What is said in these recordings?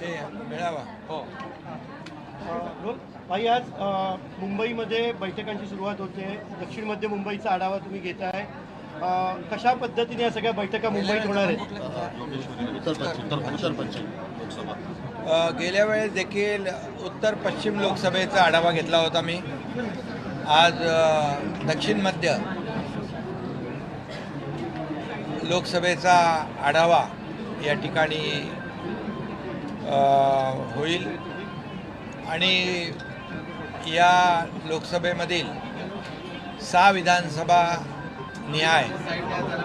ते मिळावा. हो. भाई आज मुंबईमध्ये बैठकांची सुरुवात होते. दक्षिण मध्य मुंबईचा आढावा तुम्ही घेताय. अ, कशा पद्धतीने या सगळ्या बैठका मुंबईत होणार आहेत? उत्तर पश्चिम उत्तर उत्तर पश्चिम लोकसभा अ, गेल्या वेळेस देखील उत्तर पश्चिम लोकसभेचा आढावा घेतला होता मी. आज दक्षिण मध्य लोकसभेचा आढावा या ठिकाणी होईल. आणि या लोकसभेमधील सहा विधानसभा न्याय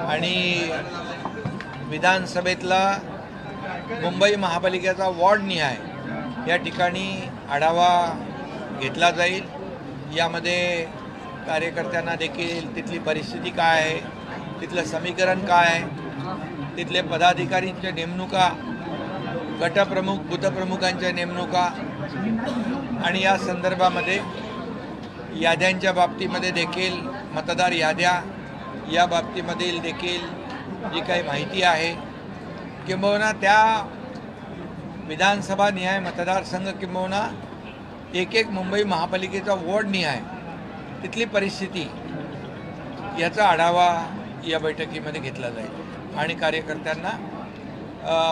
आणि विधानसभेतला मुंबई महापालिकेचा वॉर्ड निहाय या ठिकाणी आढावा घेतला जाईल. यामध्ये कार्यकर्त्यांना देखील तिथली परिस्थिती काय आहे तिथलं समीकरण काय आहे? तिथले पदाधिकारींच्या नेमणुका गटप्रमुख बुथप्रमुखांच्या नेमणुका आणि या संदर्भामध्ये याद्यांच्या बाबतीमध्ये देखील मतदार याद्या या बाबतीमधील देखील जी काही माहिती आहे किंबहुना त्या विधानसभा निहाय मतदारसंघ किंबहुना एक एक मुंबई महापालिकेचा वॉर्ड निहाय तिथली परिस्थिती याचा आढावा या बैठकीमध्ये घेतला जाईल आणि कार्यकर्त्यांना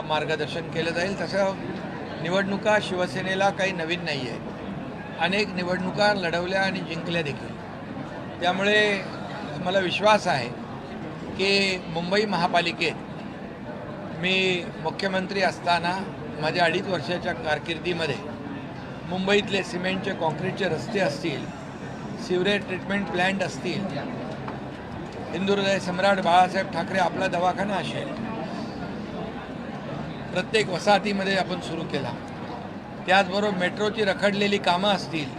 मार्गदर्शन केलं जाईल. तसं निवडणुका शिवसेनेला काही नवीन नाही आहे अनेक निवडणुका लढवल्या आणि जिंकल्या देखील. त्यामुळे मला विश्वास आहे की मुंबई महापालिकेत मी मुख्यमंत्री असताना माझ्या अडीच वर्षाच्या कारकिर्दीमध्ये मुंबईतले सिमेंटचे कॉन्क्रीटचे रस्ते असतील सिवरेज ट्रीटमेंट प्लॅन्ट असतील हिंदुहृदय सम्राट बाळासाहेब ठाकरे आपला दवाखाना असेल. प्रत्येक वसाहतीमध्ये आपण सुरू केला. त्याचबरोबर मेट्रोची रखडलेली कामं असतील.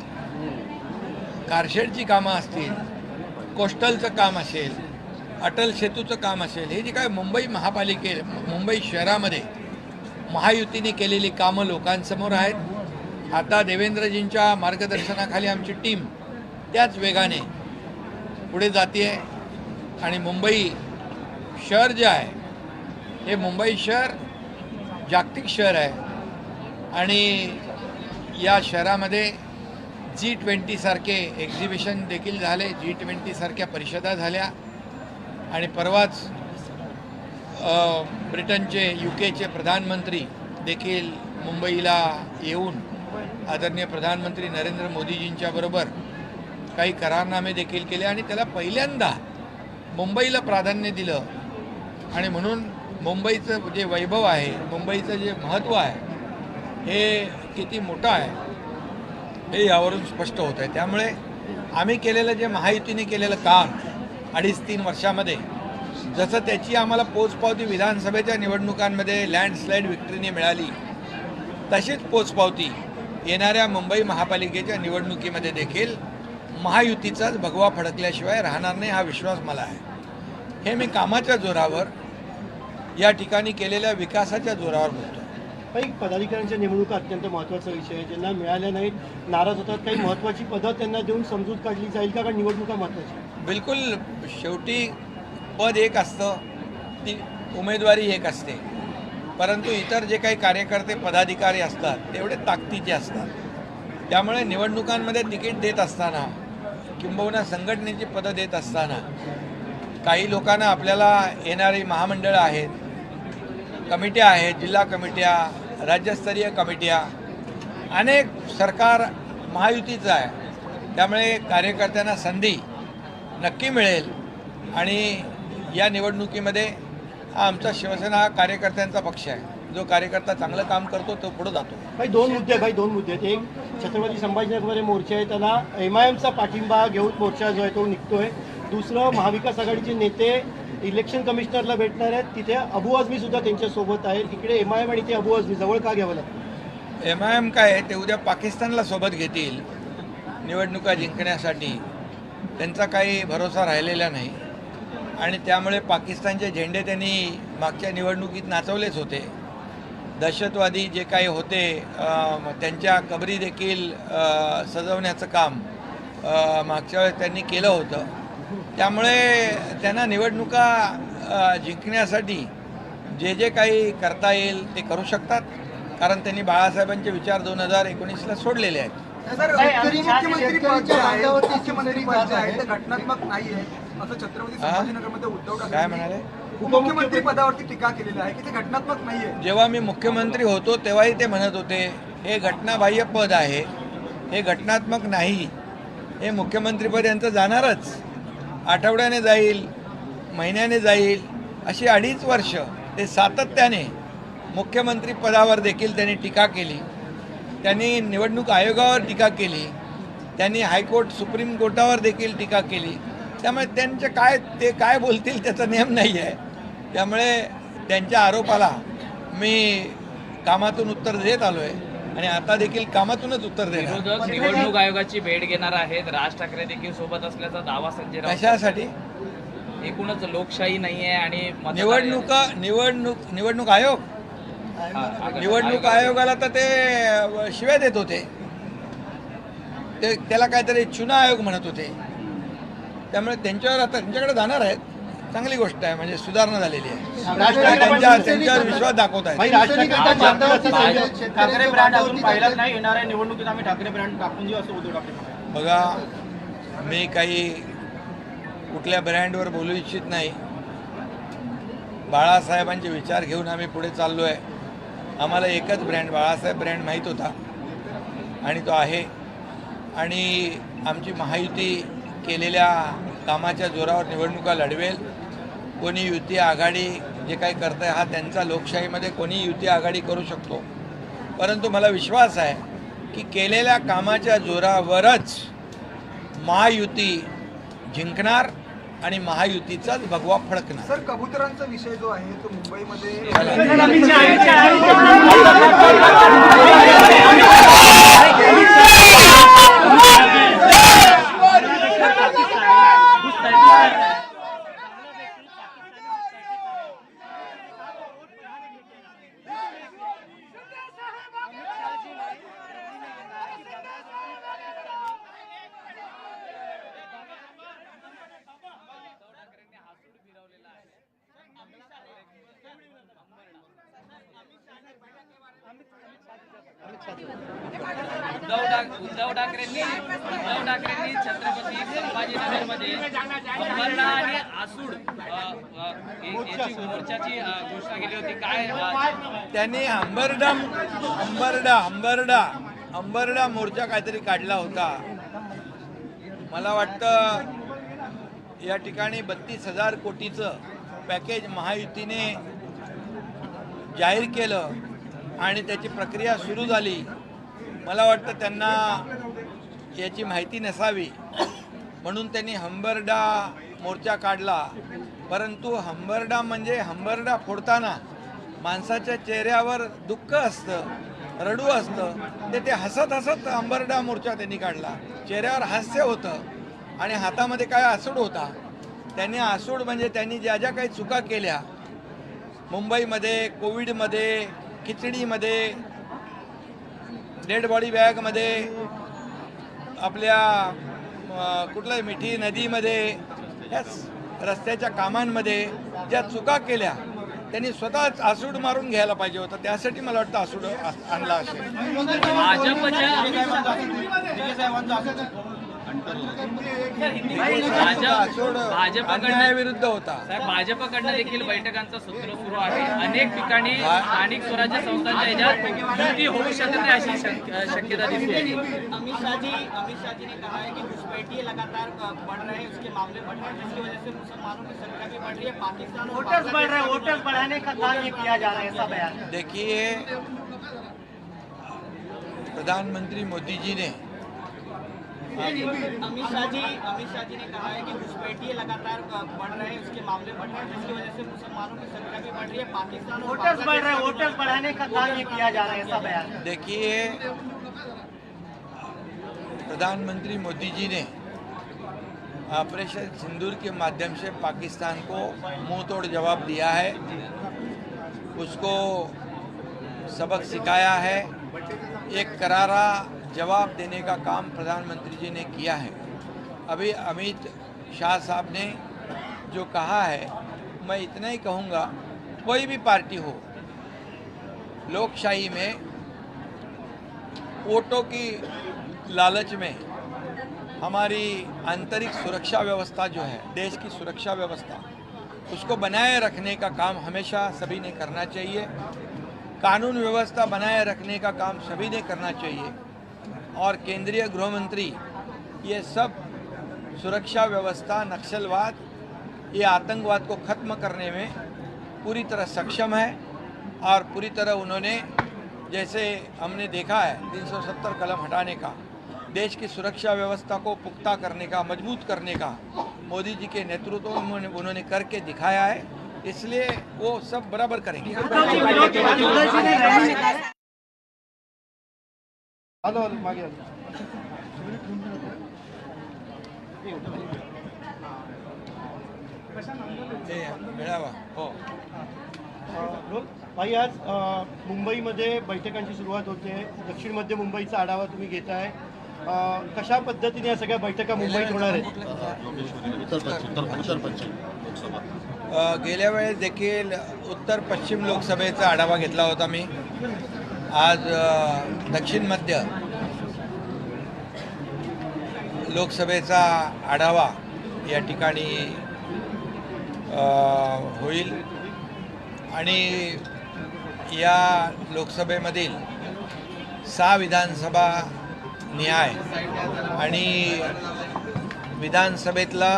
कारशेडची कामं असतील. कोस्टलचं काम असेल. अटल सेतूचं काम असेल. हे जे काय मुंबई महापालिके मुंबई शहरामध्ये महायुतीने केलेली कामं लोकांसमोर आहेत. आता देवेंद्रजींच्या मार्गदर्शनाखाली आमची टीम त्याच वेगाने पुढे जाते आहे आणि मुंबई शहर जे आहे हे मुंबई शहर जागतिक शहर आहे. आणि या शहरामध्ये जी ट्वेंटीसारखे एक्झिबिशन देखील झाले जी ट्वेंटीसारख्या परिषदा झाल्या. आणि परवाच ब्रिटनचे यू केचे प्रधानमंत्री देखील मुंबईला येऊन आदरणीय प्रधानमंत्री नरेंद्र मोदीजींच्याबरोबर काही करारनामे देखील केले आणि त्याला पहिल्यांदा मुंबईला प्राधान्य दिलं. आणि म्हणून मुंबईचं जे वैभव आहे मुंबईचं जे महत्त्व आहे हे किती मोठं आहे हे यावरून स्पष्ट होत आहे. त्यामुळे आम्ही केलेलं जे महायुतीने केलेलं काम अडीच तीन वर्षामध्ये जसं त्याची आम्हाला पोचपावती विधानसभेच्या निवडणुकांमध्ये लँडस्लाईड विक्ट्रीने मिळाली तशीच पोचपावती येणाऱ्या मुंबई महापालिकेच्या निवडणुकीमध्ये देखील महायुतीचाच भगवा फडकल्याशिवाय राहणार नाही हा विश्वास मला आहे. हे मी कामाच्या जोरावर या ठिकाणी केलेल्या विकासाच्या जोरावर बोलतो. काही पदाधिकाऱ्यांच्या नेमणुका अत्यंत महत्त्वाचा विषय आहे. ज्यांना मिळाल्या नाहीत नाराज होतात. काही महत्त्वाची पदं त्यांना देऊन समजूत काढली जाईल का? कारण निवडणुका महत्त्वाची बिलकुल शेवटी पद एक असतं ती उमेदवारी एक असते. परंतु इतर जे काही कार्यकर्ते पदाधिकारी असतात तेवढे ताकदीचे असतात. त्यामुळे निवडणुकांमध्ये तिकीट देत असताना किंबहुना संघटनेची पदं देत असताना काही लोकांना आपल्याला येणारी महामंडळं आहेत कमिट्या आहेत जिल्हा कमिट्या राज्यस्तरीय कमिट्या अनेक सरकार महायुतीचं आहे. त्यामुळे कार्यकर्त्यांना संधी नक्की मिळेल आणि या निवडणुकीमध्ये हा आमचा शिवसेना हा कार्यकर्त्यांचा पक्ष आहे. जो कार्यकर्ता चांगलं काम करतो तो पुढे जातो. काही दोन मुद्दे काही दोन मुद्दे. आहेत एक छत्रपती संभाजीनगरमध्ये मोर्चा आहे त्याला एम आय एमचा पाठिंबा घेऊन मोर्चा जो आहे तो निघतोय. दुसरं महाविकास आघाडीचे नेते इलेक्शन कमिशनरला भेटणार आहेत. तिथे अबू आझमी सुद्धा त्यांच्यासोबत आहे इकडे एम आय एम आणि ते अबू आझमी जवळ का घ्यावं लागतं? एम आय एम काय आहे, ते उद्या पाकिस्तानला सोबत घेतील. निवडणुका जिंकण्यासाठी. त्यांचा काही भरोसा राहिलेला नाही. आणि त्यामुळे पाकिस्तानचे झेंडे त्यांनी मागच्या निवडणुकीत नाचवलेच होते. दहशतवादी जे काही होते त्यांच्या कबरी देखील सजवण्याचं काम मागच्या वेळेस त्यांनी केलं होतं. त्यामुळे त्यांना निवडणुका जिंकण्यासाठी जे जे काही करता येईल ते करू शकतात. कारण त्यांनी बाळासाहेबांचे विचार दोन हजार एकोणीसला सोडलेले आहेत. हा? काय म्हणाले? उपमुख्यमंत्री पदावरती टीका केलेली आहे की ते घटनात्मक नाहीये. जेव्हा मी मुख्यमंत्री होतो तेव्हाही ते म्हणत होते हे घटनाबाह्य पद आहे हे घटनात्मक नाही हे मुख्यमंत्रीपद यांचं जाणारच. आठवड्याने जाईल महिन्याने जाईल अशी अडीच वर्ष ते सातत्याने मुख्यमंत्री पदावर देखील त्यांनी टीका केली. त्यांनी निवडणूक आयोगावर टीका केली. त्यांनी हायकोर्ट सुप्रीम कोर्टावर देखील टीका केली. त्यामुळे त्यांचे काय ते काय बोलतील त्याचा नियम नाही आहे त्यामुळे त्यांच्या आरोपाला मी कामातून उत्तर देत आलो आहे आणि आता देखील कामातूनच उत्तर देणार. विरोधक निवडणूक आयोगाची भेट घेणार आहेत. राज ठाकरे देखील सोबत असल्याचा दावा संजय कशासाठी? एकूणच लोकशाही नाहीये आणि मतदार- निवडणुका निवडणूक निवडणूक आयोग? निवडणूक आयोगाला तर ते शिव्या देत होते. ते त्याला काहीतरी चुना आयोग म्हणत होते. त्यामुळे त्यांच्यावर आता त्यांच्याकडे जाणार आहेत. चांगली गोष्ट आहे म्हणजे सुधारणा झालेली आहे. त्यांच्या त्यांच्यावर विश्वास दाखवत म्हणाले. बघा मी काही कुठल्या ब्रँडवर बोलू इच्छित नाही. बाळासाहेबांचे विचार घेऊन आम्ही पुढे चाललो आहे आम्हाला एकच ब्रँड बाळासाहेब ब्रँड माहीत होता. आणि तो आहे. आणि आमची महायुती केलेल्या कामाच्या जोरावर निवडणुका लढवेल. कोणी युती आघाडी जे काही करत आहे हा त्यांचा लोकशाहीमध्ये कोणी युती आघाडी करू शकतो. परंतु मला विश्वास आहे की केलेल्या कामाच्या जोरावरच महायुती जिंकणार आणि महायुतीचाच भगवा फडकणार. सर कबुतरांचा विषय जो आहे तो मुंबईमध्ये उद्धव ठाक- उद्धव ठाकरेंनी उद्धव ठाकरेंनी छत्रपती संभाजीनगरमध्ये अंबरडा आणि आसूड अ, अ, या- याची मोर्चाची अ, घोषणा केली होती काय अ, त्यांनी अंबरडा अंबरडा अंबरडा अंबरडा मोर्चा काहीतरी काढला होता. मला वाटतं या ठिकाणी बत्तीस हजार कोटीचं पॅकेज महायुतीने जाहीर केलं आणि त्याची प्रक्रिया सुरू झाली. मला वाटतं त्यांना याची माहिती नसावी. म्हणून त्यांनी हंबरडा मोर्चा काढला. परंतु हंबरडा म्हणजे हंबरडा फोडताना माणसाच्या चेहऱ्यावर दुःख असतं. रडू असतं ते ते हसत हसत अंबरडा मोर्चा त्यांनी काढला. चेहऱ्यावर हास्य होतं आणि हातामध्ये काय आसूड होता? त्यांनी आसूड म्हणजे त्यांनी ज्या ज्या काही चुका केल्या मुंबईमध्ये कोविडमध्ये खिचडीमध्ये डेड बॉडी बॅगमध्ये आपल्या कुठल्या मिठी नदीमध्ये याच रस्त्याच्या कामांमध्ये ज्या चुका केल्या त्यांनी स्वतःच आसूड मारून घ्यायला पाहिजे होतं. त्यासाठी मला वाटतं आसूड आणला असेल. अन्यायाविरुद्ध होता. भाजपकडनं देखील बैठकांचं सत्र सुरू आहे. अनेक ठिकाणी स्थानिक स्वराज्य संस्थांच्या ह्याच्यात युती होऊ शकत नाही अशी शक- शक्यता दिसते. अमित शाह जी अमित शाह जी ने कहा है कि घुसपैठिए लगातार बढ़ रहे हैं उसके मामले बढ़ रहे हैं जिसकी वजह से मुसलमानों की संख्या भी बढ़ रही है पाकिस्तान वोटर्स बढ़ रहे हैं वोटर्स बढ़ाने का काम ये किया जा रहा है ऐसा बयान। देखिए प्रधानमंत्री मोदी जी ने अमित शाह जी अमित शाह जी ने कहा है कि घुसपैठिए लगातार बढ़ रहे हैं उसके मामले बढ़ रहे हैं जिसकी वजह से मुसलमानों की संख्या भी बढ़ रही है पाकिस्तान वोटर्स बढ़ रहे हैं वोटर्स बढ़ाने का काम ये किया जा रहा है ऐसा बयान देखिए प्रधानमंत्री मोदी जी ने ऑपरेशन सिंदूर के माध्यम से पाकिस्तान को मुँह तोड़ जवाब दिया है उसको सबक सिखाया है एक करारा जवाब देने का काम प्रधानमंत्री जी ने किया है। अभी अमित शाह साहब ने जो कहा है, मैं इतना ही कहूँगा, कोई भी पार्टी हो, लोकशाही में वोटों की लालच में हमारी आंतरिक सुरक्षा व्यवस्था जो है, देश की सुरक्षा व्यवस्था, उसको बनाए रखने का काम हमेशा सभी ने करना चाहिए। कानून व्यवस्था बनाए रखने का काम सभी ने करना चाहिए। और केंद्रीय गृह मंत्री ये सब सुरक्षा व्यवस्था नक्सलवाद ये आतंकवाद को ख़त्म करने में पूरी तरह सक्षम है और पूरी तरह उन्होंने जैसे हमने देखा है 370 कलम हटाने का देश की सुरक्षा व्यवस्था को पुख्ता करने का मज़बूत करने का मोदी जी के नेतृत्व में उन्होंने करके दिखाया है इसलिए वो सब बराबर करेंगे आलो आलो मागे आलो मिळावा हो रोल भाई आज मुंबईमध्ये बैठकांची सुरुवात होते दक्षिण मध्य मुंबईचा आढावा तुम्ही घेताय कशा पद्धतीने या सगळ्या बैठका मुंबईत होणार आहेत गेल्या वेळेस देखील उत्तर पश्चिम लोकसभेचा आढावा घेतला होता मी. आज दक्षिण मध्य लोकसभेचा आढावा या ठिकाणी होईल. आणि या लोकसभेमधील सहा विधानसभा न्याय आणि विधानसभेतला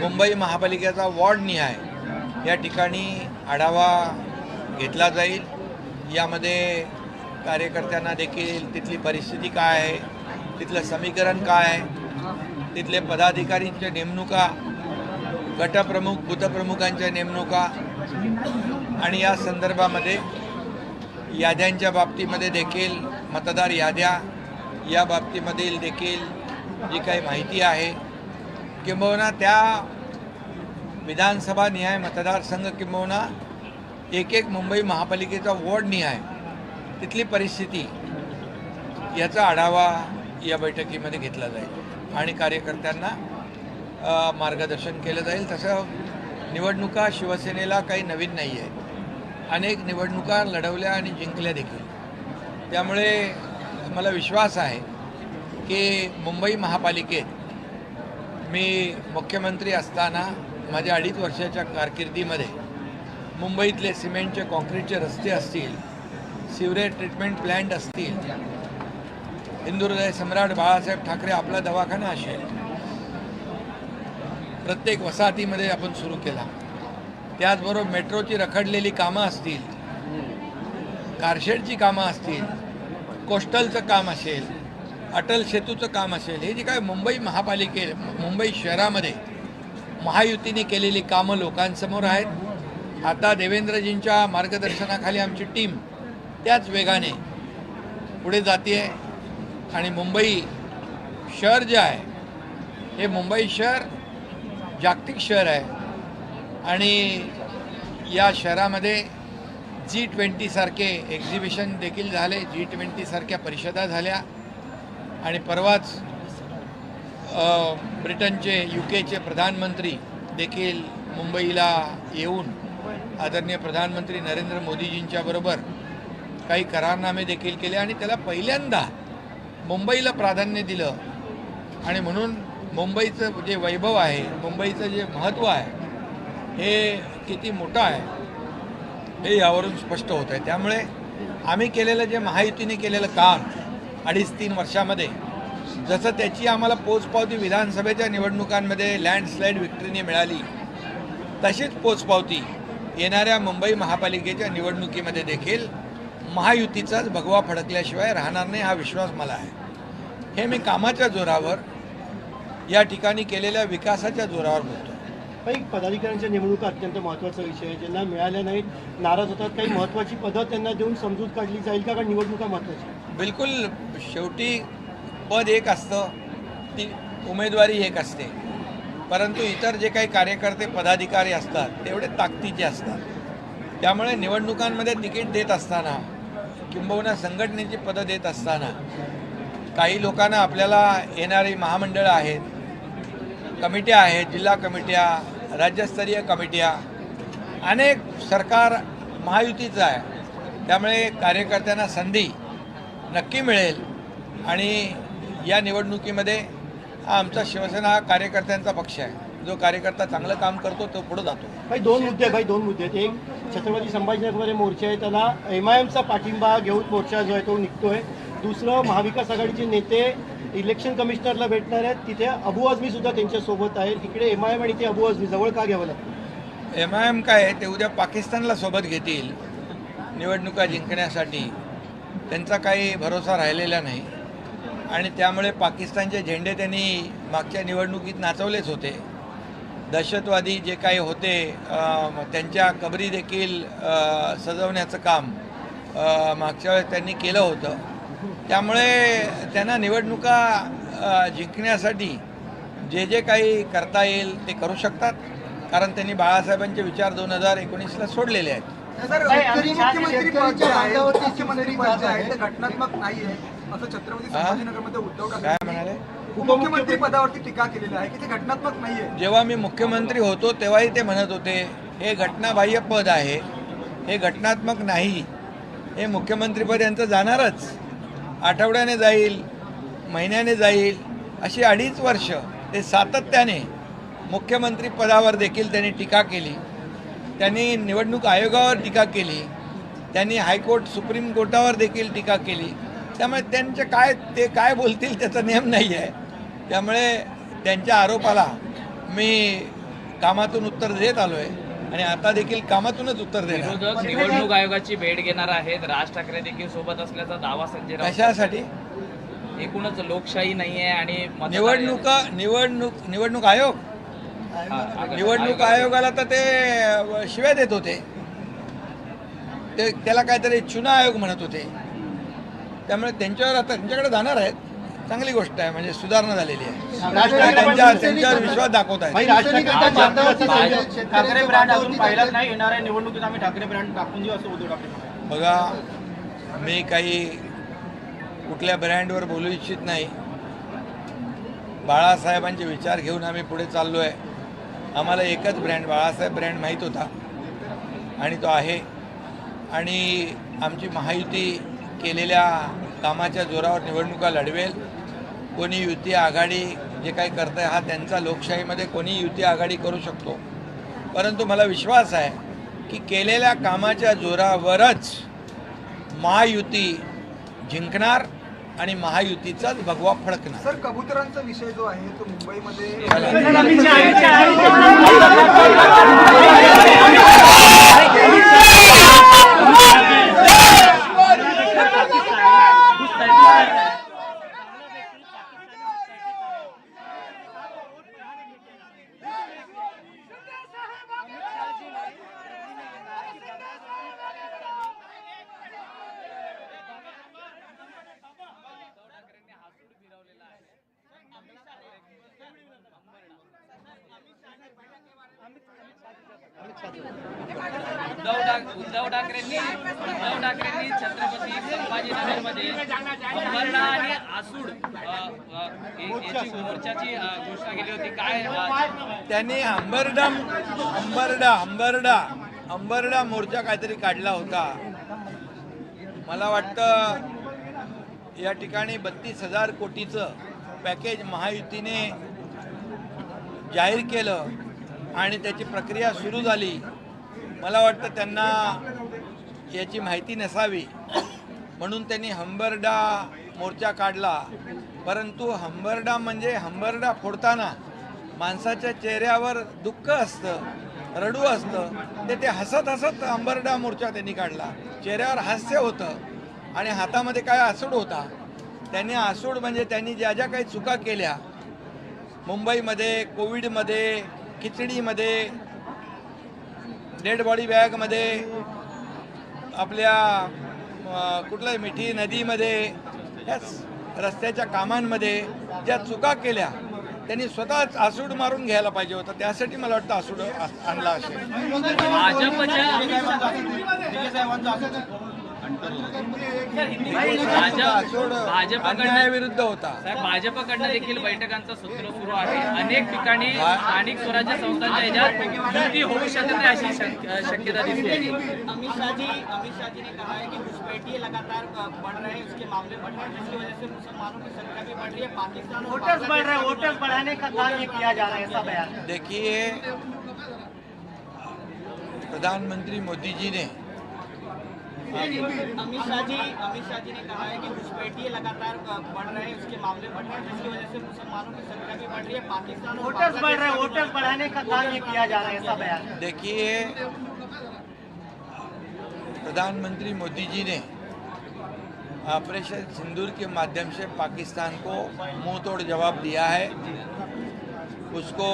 मुंबई महापालिकेचा वॉर्ड निहाय या ठिकाणी आढावा घेतला जाईल. यामध्ये कार्यकर्त्यांना देखील तिथली परिस्थिती काय आहे तिथलं समीकरण काय आहे तिथले पदाधिकारींच्या नेमणुका गटप्रमुख बुथप्रमुखांच्या नेमणुका आणि या संदर्भामध्ये याद्यांच्या बाबतीमध्ये देखील मतदार याद्या या बाबतीमधील देखील जी काही माहिती आहे किंबहुना त्या विधानसभा निहाय मतदारसंघ किंबहुना एक एक मुंबई महापालिकेचा वॉर्ड निहाय तिथली परिस्थिती याचा आढावा या बैठकीमध्ये घेतला जाईल आणि कार्यकर्त्यांना मार्गदर्शन केलं जाईल. तसं निवडणुका शिवसेनेला काही नवीन नाही आहे अनेक निवडणुका लढवल्या आणि जिंकल्या देखील. त्यामुळे मला विश्वास आहे की मुंबई महापालिकेत मी मुख्यमंत्री असताना माझ्या अडीच वर्षाच्या कारकिर्दीमध्ये मुंबईतले सिमेंटचे कॉन्क्रीटचे रस्ते असतील सिवरेज ट्रीटमेंट प्लॅन्ट असतील हिंदुहृदय सम्राट बाळासाहेब ठाकरे आपला दवाखाना असेल. प्रत्येक वसाहतीमध्ये आपण सुरू केला. त्याचबरोबर मेट्रोची रखडलेली कामं असतील कारशेडची कामं असतील कोस्टलचं काम असेल अटल सेतूचं काम असेल हे जे काय मुंबई महापालिके मुंबई शहरामध्ये महायुतीने केलेली कामं लोकांसमोर आहेत. आता देवेंद्रजींच्या मार्गदर्शनाखाली आमची टीम त्याच वेगाने पुढे जाते आणि मुंबई शहर जे आहे हे मुंबई शहर जागतिक शहर आहे. आणि या शहरामध्ये जी ट्वेंटीसारखे एक्झिबिशन देखील झाले जी ट्वेंटीसारख्या परिषदा झाल्या. आणि परवाच ब्रिटनचे यू केचे प्रधानमंत्री देखील मुंबईला येऊन आदरणीय प्रधानमंत्री नरेंद्र मोदीजींच्या बरोबर काही करारनामे देखील केले आणि त्याला पहिल्यांदा मुंबईला प्राधान्य दिलं. आणि म्हणून मुंबईचं जे वैभव आहे मुंबईचं जे महत्त्व आहे हे किती मोठं आहे हे यावरून स्पष्ट होत आहे त्यामुळे आम्ही केलेलं जे महायुतीने केलेलं काम अडीच तीन वर्षामध्ये जसं त्याची आम्हाला पोचपावती विधानसभेच्या निवडणुकांमध्ये लँडस्लाईड विक्ट्रीने मिळाली तशीच पोचपावती येणाऱ्या मुंबई महापालिकेच्या निवडणुकीमध्ये देखील महायुतीचाच भगवा फडकल्याशिवाय राहणार नाही हा विश्वास मला आहे. हे मी कामाच्या जोरावर या ठिकाणी केलेल्या विकासाच्या जोरावर बोलतो काही पदाधिकाऱ्यांच्या नेमणुका अत्यंत महत्त्वाचा विषय आहे. ज्यांना मिळाल्या नाहीत नाराज होतात. काही महत्त्वाची पदं त्यांना देऊन समजूत काढली जाईल का? कारण निवडणुका महत्त्वाची बिलकुल शेवटी पद एक असतं ती उमेदवारी एक असते. परंतु इतर जे काही कार्यकर्ते पदाधिकारी असतात तेवढे ताकदीचे असतात. त्यामुळे निवडणुकांमध्ये तिकीट देत असताना किंबहुना संघटनेची पदं देत असताना काही लोकांना आपल्याला येणारी महामंडळं आहेत कमिट्या आहेत जिल्हा कमिट्या राज्यस्तरीय कमिट्या अनेक सरकार महायुतीचं आहे. त्यामुळे कार्यकर्त्यांना संधी नक्की मिळेल आणि या निवडणुकीमध्ये हा आमचा शिवसेना हा कार्यकर्त्यांचा पक्ष आहे. जो कार्यकर्ता चांगलं काम करतो तो पुढे जातो. भाई दोन मुद्दे भाई दोन मुद्दे आहेत. एक छत्रपती संभाजीनगरमध्ये मोर्चा आहे त्याला एम आय एमचा पाठिंबा घेऊन मोर्चा जो आहे तो निघतोय. दुसरं महाविकास आघाडीचे नेते इलेक्शन कमिशनरला भेटणार आहेत. तिथे अबू आझमी सुद्धा त्यांच्यासोबत आहेत. इकडे एम आय एम आणि ते अबू आझमी जवळ का घ्यावं लागतं? एम आय एम काय आहे, ते उद्या पाकिस्तानला सोबत घेतील. निवडणुका जिंकण्यासाठी. त्यांचा काही भरोसा राहिलेला नाही. आणि त्यामुळे पाकिस्तानचे झेंडे त्यांनी मागच्या निवडणुकीत नाचवलेच होते. दहशतवादी जे काही होते त्यांच्या कबरी देखील सजवण्याचं काम मागच्या वेळेस त्यांनी केलं होतं. त्यामुळे त्यांना निवडणुका जिंकण्यासाठी जे जे काही करता येईल ते करू शकतात. कारण त्यांनी बाळासाहेबांचे विचार दोन हजार एकोणीसला सोडलेले आहेत. घटनात्मक नाही आहे असं छत्रपती? संभाजीनगरमध्ये उद्धव काय म्हणाले? उपमुख्यमंत्री पदावरती टीका केलेली आहे की ते घटनात्मक नाही आहे जेव्हा मी मुख्यमंत्री होतो तेव्हाही ते म्हणत होते हे घटनाबाह्य पद आहे हे घटनात्मक नाही हे मुख्यमंत्रीपद यांचं जाणारच. आठवड्याने जाईल महिन्याने जाईल अशी अडीच वर्ष ते सातत्याने मुख्यमंत्री पदावर देखील त्यांनी टीका केली. त्यांनी निवडणूक आयोगावर टीका केली. त्यांनी हायकोर्ट सुप्रीम कोर्टावर देखील टीका केली. त्यामुळे त्यांचे काय ते काय बोलतील त्याचा नियम नाही आहे त्यामुळे त्यांच्या आरोपाला मी कामातून उत्तर देत आलो आहे आणि आता देखील कामातूनच उत्तर देणार. विरोधक निवडणूक आयोगाची भेट घेणार आहेत. राज ठाकरे देखील सोबत असल्याचा दावा संजय कशासाठी? एकूणच लोकशाही नाहीये आणि मतदार- निवडणुका निवडणूक निवडणूक आयोग? निवडणूक आयोग- आयोगाला तर ते शिव्या देत होते. ते त्याला काहीतरी चुना आयोग म्हणत होते. त्यामुळे त्यांच्यावर आता त्यांच्याकडे जाणार आहेत. चांगली गोष्ट आहे म्हणजे सुधारणा झालेली आहे. त्यांच्या त्यांच्यावर विश्वास दाखवत भाई आहेत राज ठाकरे बांधावरती संजय- ठाकरे ब्रँड अजून पाहिलाच नाही. येणाऱ्या निवडणुकीत आम्ही ठाकरे ब्रँड टाकून देऊ असं उद्धव ठाकरे म्हणाले. बघा मी काही कुठल्या ब्रँडवर बोलू इच्छित नाही. बाळासाहेबांचे विचार घेऊन आम्ही पुढे चाललो आहे आम्हाला एकच ब्रँड बाळासाहेब ब्रँड माहीत होता. आणि तो आहे. आणि आमची महायुती केलेल्या कामाच्या जोरावर निवडणुका लढवेल. कोणी युती आघाडी जे काही करत आहे हा त्यांचा लोकशाहीमध्ये कोणी युती आघाडी करू शकतो. परंतु मला विश्वास आहे की केलेल्या कामाच्या जोरावरच महायुती जिंकणार आणि महायुतीचाच भगवा फडकणार. सर कबुतरांचा विषय जो आहे तो मुंबईमध्ये उद्धव ठाक- उद्धव ठाकरेंनी उद्धव ठाकरेंनी छत्रपती संभाजीनगरमध्ये अंबरडा आणि आसूड अ, अ, ए- याची मोर्चाची अ, घोषणा केली होती काय अ, त्यांनी अंबरडा अंबरडा अंबरडा मोर्चा काहीतरी काढला होता. मला वाटतं या ठिकाणी बत्तीस हजार कोटीचं पॅकेज महायुतीने जाहीर केलं आणि त्याची प्रक्रिया सुरू झाली. मला वाटतं त्यांना याची माहिती नसावी. म्हणून त्यांनी हंबरडा मोर्चा काढला. परंतु हंबरडा म्हणजे हंबरडा फोडताना माणसाच्या चेहऱ्यावर दुःख असतं. रडू असतं ते ते हसत हसत अंबरडा मोर्चा त्यांनी काढला. चेहऱ्यावर हास्य होतं आणि हातामध्ये काय आसूड होता? त्यांनी आसूड म्हणजे त्यांनी ज्या ज्या काही चुका केल्या मुंबईमध्ये कोविडमध्ये खिचडीमध्ये डेड बॉडी बॅगमध्ये आपल्या कुठल्या मिठी नदीमध्ये याच रस्त्याच्या कामांमध्ये ज्या चुका केल्या त्यांनी स्वतःच आसूड मारून घ्यायला पाहिजे होतं. त्यासाठी मला वाटतं आसूड आणला असेल. भाजपच्या अन्यायाविरुद्ध होता. साहेब भाजपकडनं देखील बैठकांचं सूत्र सुरू आहे. अनेक ठिकाणी स्थानिक स्वराज्य संस्थांच्या ह्याच्यात युती होऊ शकत नाही अशी शक- शक्यता दिसते. अमित शाह जी अमित शाह जी ने कहा है कि घुसपैठिए लगातार अ, बढ़ रहे हैं उसके मामले बढ़ रहे हैं जिसकी वजह से मुसलमानों की संख्या भी बढ़ रही है पाकिस्तान वोटर्स बढ़ रहे हैं वोटर्स बढ़ाने का काम ये किया जा रहा है ऐसा बयान देखिए प्रधानमंत्री मोदी जी ने अमित शाह जी अमित शाह जी ने कहा है कि घुसपैठिए लगातार बढ़ रहे हैं उसके मामले बढ़ रहे हैं जिसकी वजह से मुसलमानों की संख्या भी बढ़ रही है पाकिस्तान वोटर्स बढ़ रहे हैं वोटर्स बढ़ाने का काम ये किया जा रहा है ऐसा बयान देखिए प्रधानमंत्री मोदी जी ने ऑपरेशन सिंदूर के माध्यम से पाकिस्तान को मुँह तोड़ जवाब दिया है उसको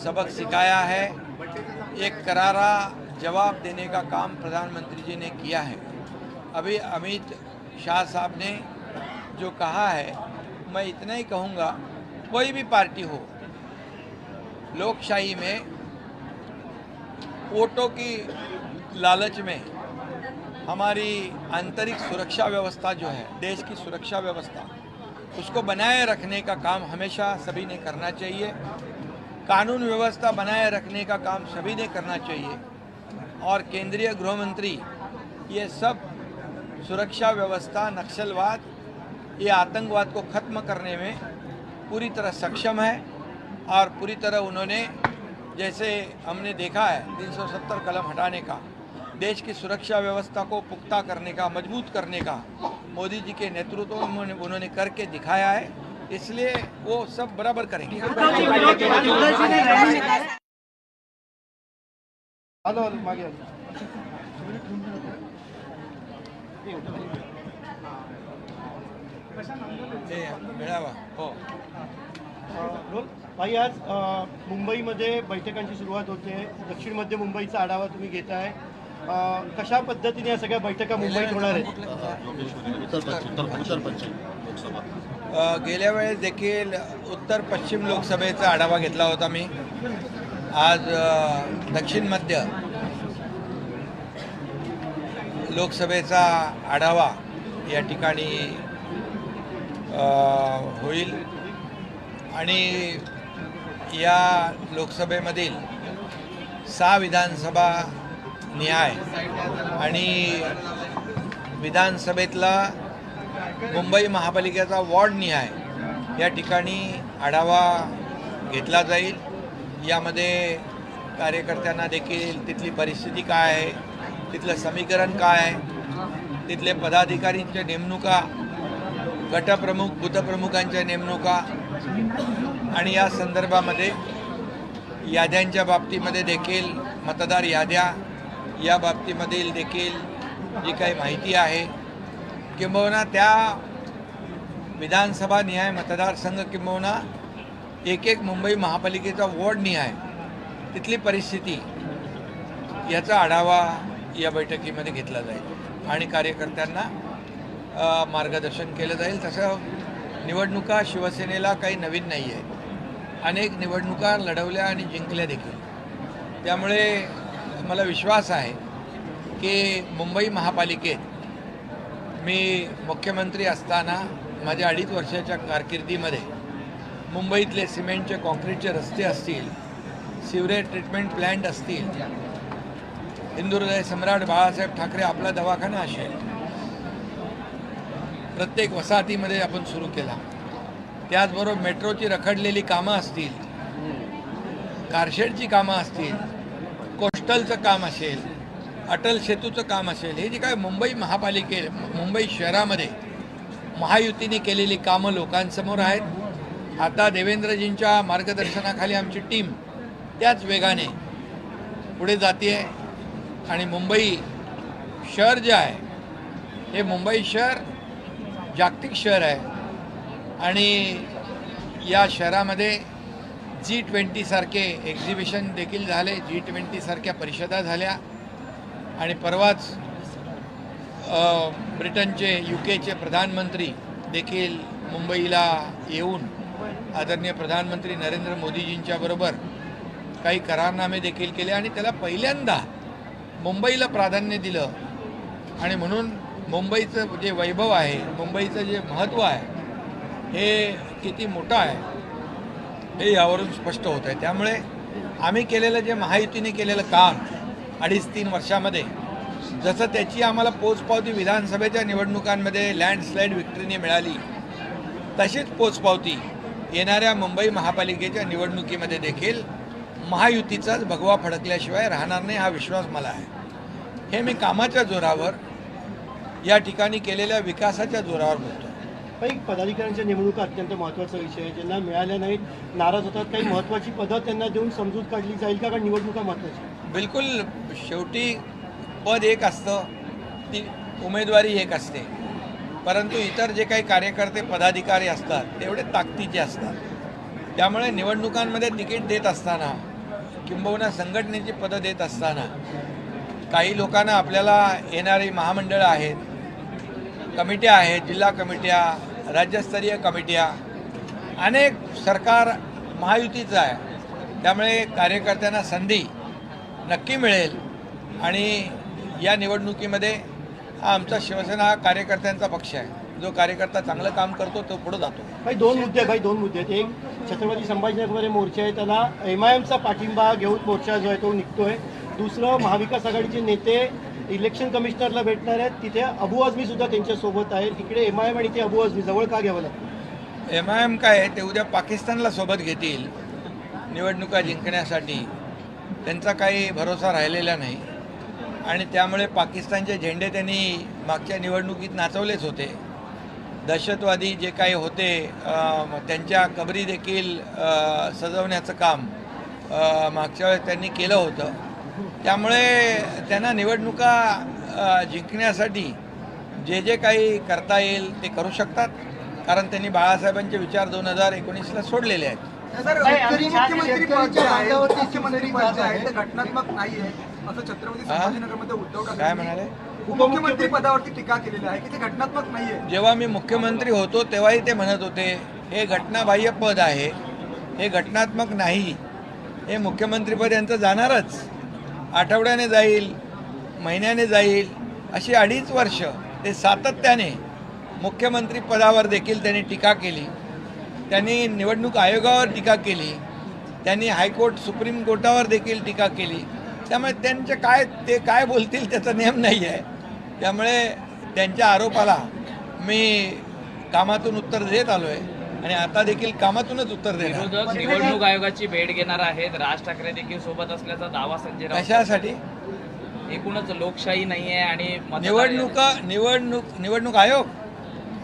सबक सिखाया है एक करारा जवाब देने का काम प्रधानमंत्री जी ने किया है। अभी अमित शाह साहब ने जो कहा है, मैं इतना ही कहूँगा, कोई भी पार्टी हो, लोकशाही में वोटों की लालच में हमारी आंतरिक सुरक्षा व्यवस्था जो है, देश की सुरक्षा व्यवस्था, उसको बनाए रखने का काम हमेशा सभी ने करना चाहिए। कानून व्यवस्था बनाए रखने का काम सभी ने करना चाहिए। और केंद्रीय गृह मंत्री ये सब सुरक्षा व्यवस्था, नक्सलवाद, ये आतंकवाद को ख़त्म करने में पूरी तरह सक्षम है और पूरी तरह उन्होंने, जैसे हमने देखा है 370 कलम हटाने का, देश की सुरक्षा व्यवस्था को पुख्ता करने का, मज़बूत करने का मोदी जी के नेतृत्व में उन्होंने- करके दिखाया है। इसलिए वो सब बराबर करेंगे। आलो आलो मागे आलो हे मिळावा. हो. भाई आज मुंबईमध्ये बैठकांची सुरुवात होते. दक्षिण मध्य मुंबईचा आढावा तुम्ही घेताय. कशा पद्धतीने या सगळ्या बैठका मुंबईत होणार आहेत? गेल्या वेळेस देखील उत्तर पश्चिम लोकसभेचा आढावा घेतला होता मी. आज दक्षिण मध्य लोकसभेचा आढावा या ठिकाणी होईल. आणि या लोकसभेमधील सहा विधानसभा न्याय आणि विधानसभेतला मुंबई महापालिकेचा वॉर्ड निहाय या ठिकाणी आढावा घेतला जाईल. यामध्ये कार्यकर्त्यांना देखील तिथली परिस्थिती काय आहे तिथलं समीकरण काय आहे तिथले पदाधिकारींच्या नेमणुका गटप्रमुख बुथप्रमुखांच्या नेमणुका आणि या संदर्भामध्ये याद्यांच्या बाबतीमध्ये देखील मतदार याद्या या बाबतीमधील देखील जी काही माहिती आहे किंबहुना त्या विधानसभा निहाय मतदारसंघ किंबहुना एक एक मुंबई महापालिकेचा वॉर्ड निहाय. तिथली परिस्थिती याचा आढावा या बैठकीमध्ये घेतला जाईल आणि कार्यकर्त्यांना मार्गदर्शन केलं जाईल. तसं निवडणुका शिवसेनेला काही नवीन नाही आहे अनेक निवडणुका लढवल्या आणि जिंकल्या देखील. त्यामुळे मला विश्वास आहे की मुंबई महापालिकेत मी मुख्यमंत्री असताना माझ्या अडीच वर्षाच्या कारकिर्दीमध्ये मुंबईतले सिमेंटचे कॉन्क्रीटचे रस्ते असतील सिवरेज ट्रीटमेंट प्लॅन्ट असतील हिंदुहृदय सम्राट बाळासाहेब ठाकरे आपला दवाखाना असेल. प्रत्येक वसाहतीमध्ये आपण सुरू केला. त्याचबरोबर मेट्रोची रखडलेली कामं असतील कारशेडची कामं असतील कोस्टलचं काम असेल अटल सेतूचं काम असेल हे जे काय मुंबई महापालिके मुंबई शहरामध्ये महायुतीने केलेली कामं लोकांसमोर आहेत. आता देवेंद्रजींच्या मार्गदर्शनाखाली आमची टीम त्याच वेगाने पुढे जाते आणि मुंबई शहर जे आहे हे मुंबई शहर जागतिक शहर आहे. आणि या शहरामध्ये जी ट्वेंटीसारखे एक्झिबिशन देखील झाले जी ट्वेंटीसारख्या परिषदा झाल्या. आणि परवाच ब्रिटनचे यू केचे प्रधानमंत्री देखील मुंबईला येऊन आदरणीय प्रधानमंत्री नरेंद्र मोदीजींच्याबरोबर काही करारनामे देखील केले आणि त्याला पहिल्यांदा मुंबईला प्राधान्य दिलं. आणि म्हणून मुंबईचं जे वैभव आहे मुंबईचं जे महत्त्व आहे हे किती मोठं आहे हे यावरून स्पष्ट होत आहे. त्यामुळे आम्ही केलेलं जे महायुतीने केलेलं काम अडीच तीन वर्षामध्ये जसं त्याची आम्हाला पोचपावती विधानसभेच्या निवडणुकांमध्ये लँडस्लाईड विक्ट्रीने मिळाली तशीच पोचपावती येणाऱ्या मुंबई महापालिकेच्या निवडणुकीमध्ये देखील महायुतीचाच भगवा फडकल्याशिवाय राहणार नाही हा विश्वास मला आहे. हे मी कामाच्या जोरावर या ठिकाणी केलेल्या विकासाच्या जोरावर बोलतो. काही पदाधिकाऱ्यांच्या नेमणुका अत्यंत महत्त्वाचा विषय आहे. ज्यांना मिळाल्या नाहीत नाराज होतात काही महत्त्वाची पदं त्यांना देऊन समजूत काढली जाईल का? कारण निवडणुका महत्त्वाची बिलकुल शेवटी पद एक असतं ती उमेदवारी एक असते. परंतु इतर जे काही कार्यकर्ते पदाधिकारी असतात तेवढे ताकदीचे असतात. त्यामुळे निवडणुकांमध्ये तिकीट देत असताना किंबहुना संघटनेची पदं देत असताना काही लोकांना आपल्याला येणारी महामंडळं आहेत कमिट्या आहेत जिल्हा कमिट्या राज्यस्तरीय कमिट्या अनेक सरकार महायुतीचं आहे. त्यामुळे कार्यकर्त्यांना संधी नक्की मिळेल आणि या निवडणुकीमध्ये हा आमचा शिवसेना हा कार्यकर्त्यांचा पक्ष आहे. जो कार्यकर्ता चांगलं काम करतो तो पुढे जातो. काही दोन मुद्दे काही दोन मुद्दे आहेत. एक छत्रपती संभाजीनगरमध्ये मोर्चा आहे त्याला एम आय एमचा पाठिंबा घेऊन मोर्चा जो आहे तो निघतोय. दुसरं महाविकास आघाडीचे नेते इलेक्शन कमिशनरला भेटणार आहेत. तिथे अबू आझमी सुद्धा त्यांच्यासोबत आहेत. इकडे एम आय एम आणि ते अबू आझमी जवळ का घ्यावं लागतं? एम आय एम काय ते उद्या पाकिस्तानला सोबत घेतील. निवडणुका जिंकण्यासाठी. त्यांचा काही भरोसा राहिलेला नाही. आणि त्यामुळे पाकिस्तानचे झेंडे त्यांनी मागच्या निवडणुकीत नाचवलेच होते. दहशतवादी जे काही होते त्यांच्या कबरी देखील सजवण्याचं काम मागच्या वेळेस त्यांनी केलं होतं. त्यामुळे त्यांना निवडणुका जिंकण्यासाठी जे जे काही करता येईल ते करू शकतात. कारण त्यांनी बाळासाहेबांचे विचार दोन हजार एकोणीसला सोडलेले आहेत. घटनात्मक नाही आहे. असं छत्रपती? संभाजीनगरमध्ये उद्धव काय म्हणाले? उपमुख्यमंत्री पदावरती टीका केलेली आहे की ते घटनात्मक नाही आहे जेव्हा मी मुख्यमंत्री होतो तेव्हाही ते म्हणत होते हे घटनाबाह्य पद आहे हे घटनात्मक नाही हे मुख्यमंत्रीपद यांचं जाणारच. आठवड्याने जाईल महिन्याने जाईल अशी अडीच वर्ष ते सातत्याने मुख्यमंत्री पदावर देखील त्यांनी टीका केली. त्यांनी निवडणूक आयोगावर टीका केली. त्यांनी हायकोर्ट सुप्रीम कोर्टावर देखील टीका केली. त्यामुळे त्यांचे काय ते काय बोलतील त्याचा नियम नाही आहे त्यामुळे त्यांच्या आरोपाला मी कामातून उत्तर देत आलो आहे आणि आता देखील कामातूनच उत्तर देणार. विरोधक निवडणूक आयोगाची भेट घेणार आहेत. राज ठाकरे देखील सोबत असल्याचा दावा संजय कशासाठी? एकूणच लोकशाही नाहीये आणि मतदार- निवडणुका निवडणूक निवडणूक आयोग?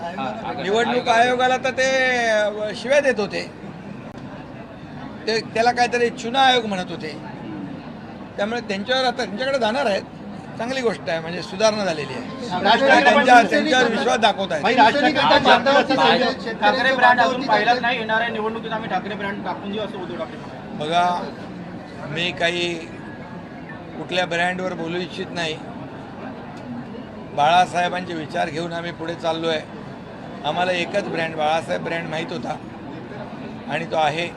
हा, निवडणूक आयोग- आयोगाला तर ते शिव्या देत होते. ते त्याला काहीतरी चुना आयोग म्हणत होते. त्यामुळे त्यांच्यावर आता त्यांच्याकडे जाणार आहेत. चांगली गोष्ट आहे म्हणजे सुधारणा झालेली आहे. त्यांच्या त्यांच्यावर विश्वास दाखवत म्हणाले. बघा मी काही कुठल्या ब्रँडवर बोलू इच्छित नाही. बाळासाहेबांचे विचार घेऊन आम्ही पुढे चाललो आहे आम्हाला एकच ब्रँड बाळासाहेब ब्रँड माहीत होता. आणि तो आहे.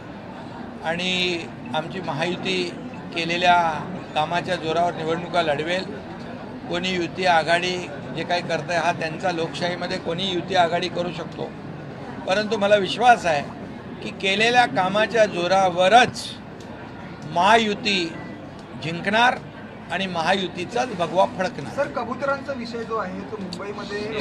आणि आमची महायुती केलेल्या कामाच्या जोरावर निवडणुका लढवेल कोणी युती आघाडी जे काही करत आहे हा त्यांचा लोकशाहीमध्ये कोणी युती आघाडी करू शकतो परंतु मला विश्वास आहे की केलेल्या कामाच्या जोरावरच महायुती जिंकणार आणि महायुतीचाच भगवा फडकणार सर कबुतरांचा विषय जो आहे तो मुंबईमध्ये.